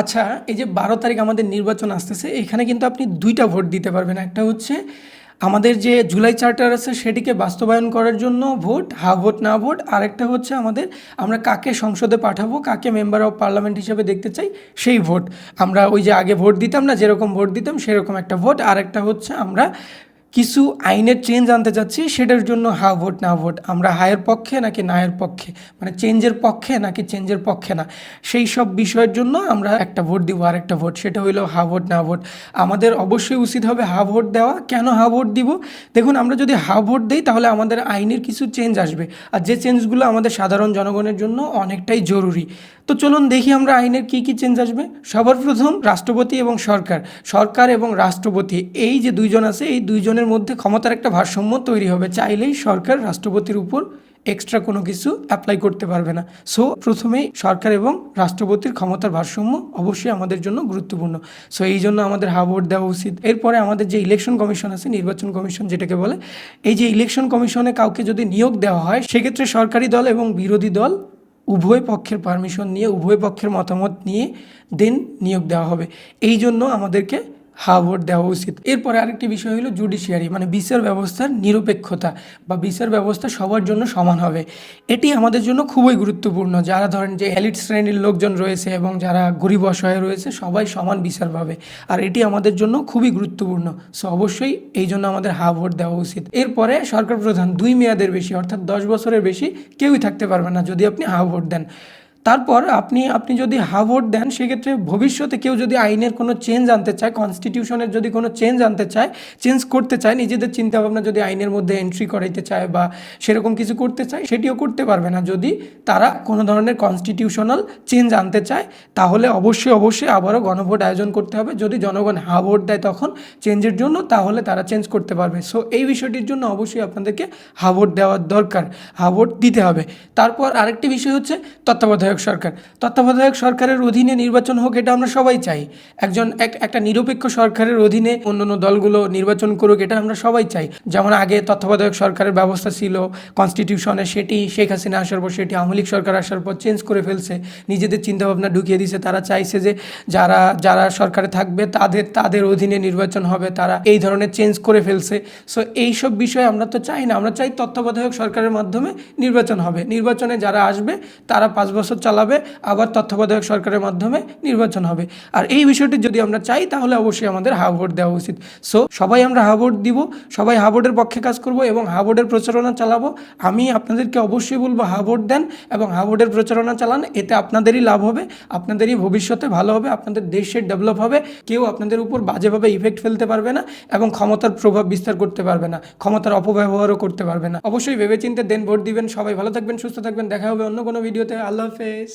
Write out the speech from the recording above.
আচ্ছা এই যে বারো তারিখ আমাদের নির্বাচন আসতেছে, এখানে কিন্তু আপনি দুইটা ভোট দিতে পারবেন। একটা হচ্ছে, আমাদের যে জুলাই চার্টার আছে, সেটিকে বাস্তবায়ন করার জন্য ভোট, হা ভোট, না ভোট। আরেকটা হচ্ছে আমাদের, আমরা কাকে সংসদে পাঠাবো, কাকে মেম্বার অফ পার্লামেন্ট হিসেবে দেখতে চাই, সেই ভোট। আমরা ওই যে আগে ভোট দিতাম না, যেরকম ভোট দিতাম, সেরকম একটা ভোট। আরেকটা হচ্ছে, আমরা কিছু আইনের চেঞ্জ আনতে চাচ্ছি সেটার জন্য হা ভোট না ভোট আমরা হায়ের পক্ষে নাকি নায়ের পক্ষে? মানে চেঞ্জের পক্ষে নাকি চেঞ্জের পক্ষে না? সেই সব বিষয়ের জন্য আমরা একটা ভোট দিব আর একটা ভোট সেটা হইল হা ভোট না ভোট আমাদের অবশ্যই উচিত হবে হা ভোট দেওয়া। কেন হা ভোট দিব? দেখুন, আমরা যদি হা ভোট দিই, তাহলে আমাদের আইনের কিছু চেঞ্জ আসবে। আর যে চেঞ্জগুলো আমাদের সাধারণ জনগণের জন্য অনেকটাই জরুরি। তো চলুন দেখি আমরা আইনের কি কি চেঞ্জ আসবে। সবার প্রথম রাষ্ট্রপতি এবং সরকার। সরকার এবং রাষ্ট্রপতি, এই যে দুইজন আছে, এই দুইজনের মধ্যে ক্ষমতার একটা ভারসাম্য তৈরি হবে। চাইলেই সরকার রাষ্ট্রপতির উপর এক্সট্রা কোনো কিছু অ্যাপ্লাই করতে পারবে না। সো প্রথমেই সরকার এবং রাষ্ট্রপতির ক্ষমতার ভারসাম্য অবশ্যই আমাদের জন্য গুরুত্বপূর্ণ। সো এই জন্য আমাদের হা দেওয়া উচিত। এরপরে আমাদের যে ইলেকশন কমিশন আছে, নির্বাচন কমিশন যেটাকে বলে, এই যে ইলেকশন কমিশনে কাউকে যদি নিয়োগ দেওয়া হয়, সেক্ষেত্রে সরকারি দল এবং বিরোধী দল উভয় পক্ষের পারমিশন নিয়ে, উভয় পক্ষের মতামত নিয়ে দেন নিয়োগ দেওয়া হবে। এই জন্য আমাদেরকে হা ভোট দেওয়া উচিত। এরপরে আরেকটি বিষয় হলো জুডিশিয়ারি মানে বিচার ব্যবস্থার নিরপেক্ষতা বা বিচার ব্যবস্থা সবার জন্য সমান হবে। এটি আমাদের জন্য খুবই গুরুত্বপূর্ণ। যারা ধরেন যে এলিট শ্রেণির লোকজন রয়েছে এবং যারা গরিব অসহায় রয়েছে, সবাই সমান বিচার পাবে। আর এটি আমাদের জন্য খুবই গুরুত্বপূর্ণ। সো অবশ্যই এই জন্য আমাদের হা ভোট দেওয়া উচিত। এরপরে সরকার প্রধান, দুই মেয়াদের বেশি, অর্থাৎ দশ বছরের বেশি কেউই থাকতে পারবে না যদি আপনি হা ভোট দেন। তারপর আপনি আপনি যদি হা দেন, সেক্ষেত্রে ভবিষ্যতে কেউ যদি আইনের কোনো চেঞ্জ আনতে চায় কনস্টিটিউশনের যদি কোনো চেঞ্জ আনতে চায় চেঞ্জ করতে চায়, নিজেদের চিন্তাভাবনা যদি আইনের মধ্যে এন্ট্রি করাইতে চায় বা সেরকম কিছু করতে চায়, সেটিও করতে পারবে না। যদি তারা কোনো ধরনের কনস্টিটিউশনাল চেঞ্জ আনতে চায়, তাহলে অবশ্যই অবশ্যই আবারও গণভোট আয়োজন করতে হবে। যদি জনগণ হা ভোট দেয় তখন চেঞ্জের জন্য, তাহলে তারা চেঞ্জ করতে পারবে। সো এই বিষয়টির জন্য অবশ্যই আপনাদেরকে হা ভোট দেওয়ার দরকার। হা ভোট দিতে হবে। তারপর আরেকটি বিষয় হচ্ছে তত্ত্বাবধায়ক সরকার। তত্ত্বাবধায়ক সরকারের অধীনে নির্বাচন হোক, এটা আমরা সবাই চাই। একজন, এক, একটা নিরপেক্ষ সরকারের অধীনে অন্যান্য দলগুলো নির্বাচন করুক, এটা আমরা সবাই চাই। যেমন আগে তত্ত্বাবধায়ক সরকারের ব্যবস্থা ছিল কনস্টিটিউশনে সেটি শেখ হাসিনা আসার পর, সেটি আওয়ামী লীগ সরকার আসার পর চেঞ্জ করে ফেলছে। নিজেদের চিন্তাভাবনা ঢুকিয়ে দিয়েছে তারা চাইছে যে যারা যারা সরকারে থাকবে, তাদের তাদের অধীনে নির্বাচন হবে, তারা এই ধরনের চেঞ্জ করে ফেলছে। সো এইসব বিষয়ে আমরা তো চাই না। আমরা চাই তত্ত্বাবধায়ক সরকারের মাধ্যমে নির্বাচন হবে। নির্বাচনে যারা আসবে, তারা পাঁচ বছর চালাবে, আবার তত্ত্বাবধায়ক সরকারের মাধ্যমে নির্বাচন হবে। আর এই বিষয়টি যদি আমরা চাই, তাহলে অবশ্যই আমাদের হা ভোট দেওয়া উচিত। সো সবাই আমরা হা ভোট দিব, সবাই হা ভোটের পক্ষে কাজ করব এবং হা ভোটের প্রচারণা চালাবো। আমি আপনাদেরকে অবশ্যই বলব, হা ভোট দেন এবং হা ভোটের প্রচারণা চালান, এতে আপনাদেরই লাভ হবে, আপনাদেরই ভবিষ্যতে ভালো হবে, আপনাদের দেশের ডেভেলপ হবে, কেউ আপনাদের উপর বাজেভাবে ইফেক্ট ফেলতে পারবে না এবং ক্ষমতার প্রভাব বিস্তার করতে পারবে না, ক্ষমতার অপব্যবহারও করতে পারবে না। অবশ্যই ভেবেচিন্তে দেন ভোট দিবেন। সবাই ভালো থাকবেন, সুস্থ থাকবেন। দেখা হবে অন্য কোনো ভিডিওতে। আল্লাহ হাফেজ। Peace.